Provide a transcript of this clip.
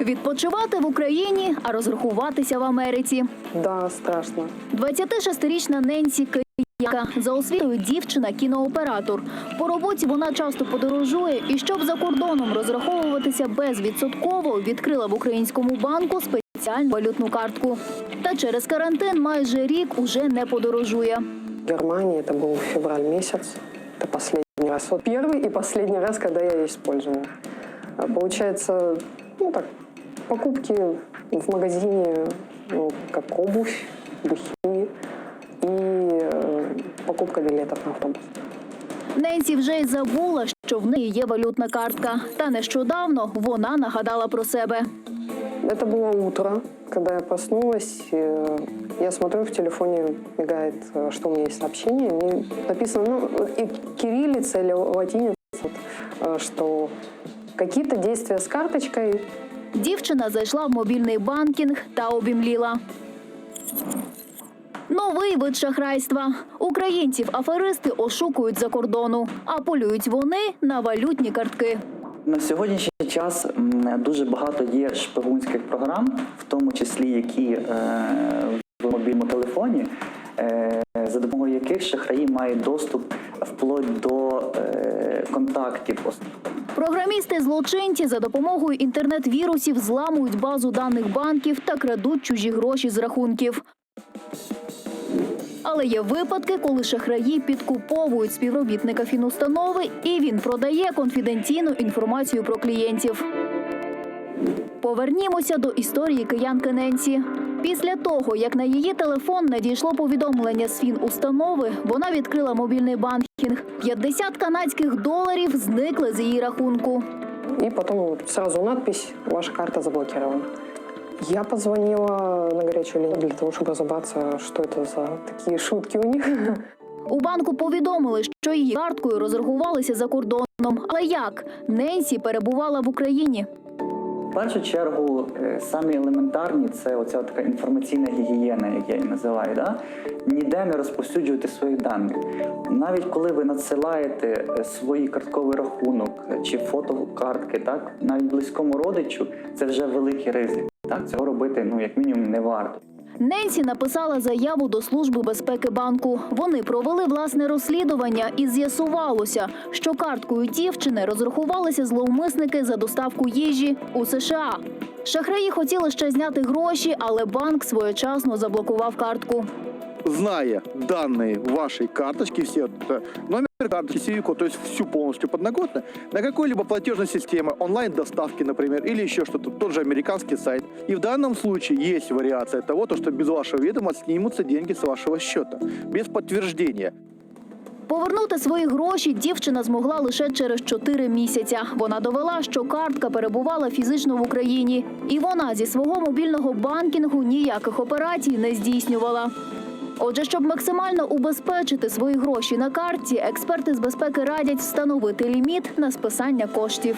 Відпочивати в Україні, а розрахуватися в Америці. Да, страшно. 26-річна Ненсі Кияка за освітою дівчина кінооператор. По роботі вона часто подорожує і щоб за кордоном розраховуватися безвідсотково, відкрила в українському банку спеціальну валютну картку. Та через карантин майже рік уже не подорожує. В Германии это был февраль месяц. Это последний раз. Вот первый и последний раз, когда я ее использовала. А Получается, ну так, покупки в магазине, ну, как обувь, духи и э, покупка билетов на автобус. Ненсі вже й забула, що в неї є валютна картка. Та нещодавно вона нагадала про себе. Это было утро, когда я проснулась. э, Я смотрю, в телефоне мигает, э, что у меня есть сообщение. Мне написано, ну, и кириллица или латиница, вот, э, что какие-то действия с карточкой Дівчина зайшла в мобільний банкінг та обімліла. Новий вид шахрайства. Українців аферисти ошукують за кордону, а полюють вони на валютні картки. На сьогоднішній час дуже багато є шпигунських програм, в тому числі які е, в мобільному телефоні, е, за допомогою яких шахраї мають доступ вплоть до е, контактів. Програмісти злочинці за допомогою інтернет-вірусів зламують базу даних банків та крадуть чужі гроші з рахунків. Але є випадки, коли шахраї підкуповують співробітника фінустанови і він продає конфіденційну інформацію про клієнтів. Повернімося до історії киянки Ненсі. Після того, як на її телефон надійшло повідомлення з фінустанови, вона відкрила мобільний банкінг. 50 канадських доларів зникли з її рахунку. И потом вот сразу надпись «Ваша карта заблокирована». Я позвонила на горячую линию для того, чтобы разобраться, что это за такие шутки у них. У банку повідомили, що її карткою розрахувалися за кордоном. Але як Ненсі перебувала в Україні? В першу чергу, е, самі елементарні це оця така інформаційна гігієна, як я її називаю. Да? Ніде не розповсюджувати своїх даних. Навіть коли ви надсилаєте е, свій картковий рахунок чи фото картки, так навіть близькому родичу, це вже великий ризик. Так, цього робити ну як мінімум не варто. Ненсі написала заяву до служби безпеки банку. Вони провели власне розслідування і з'ясувалося, що карткою дівчини розрахувалися зловмисники за доставку їжі у США. Шахраї хотіли ще зняти гроші, але банк своєчасно заблокував картку. Зная данные вашей карточки, все это, номер карточки, CVC, то есть всю полностью подноготно, на какой-либо платежной системе, онлайн-доставки, например, или еще что-то, тот же американский сайт. И в данном случае есть вариация того, то, что без вашего ведома снимутся деньги с вашего счета, без подтверждения. Повернути свої гроші дівчина змогла лише через 4 місяця. Вона довела, що картка перебувала фізично в Україні, і вона зі свого мобільного банкінгу ніяких операцій не здійснювала. Отже, щоб максимально убезпечити свої гроші на карті, експерти з безпеки радять встановити ліміт на списання коштів.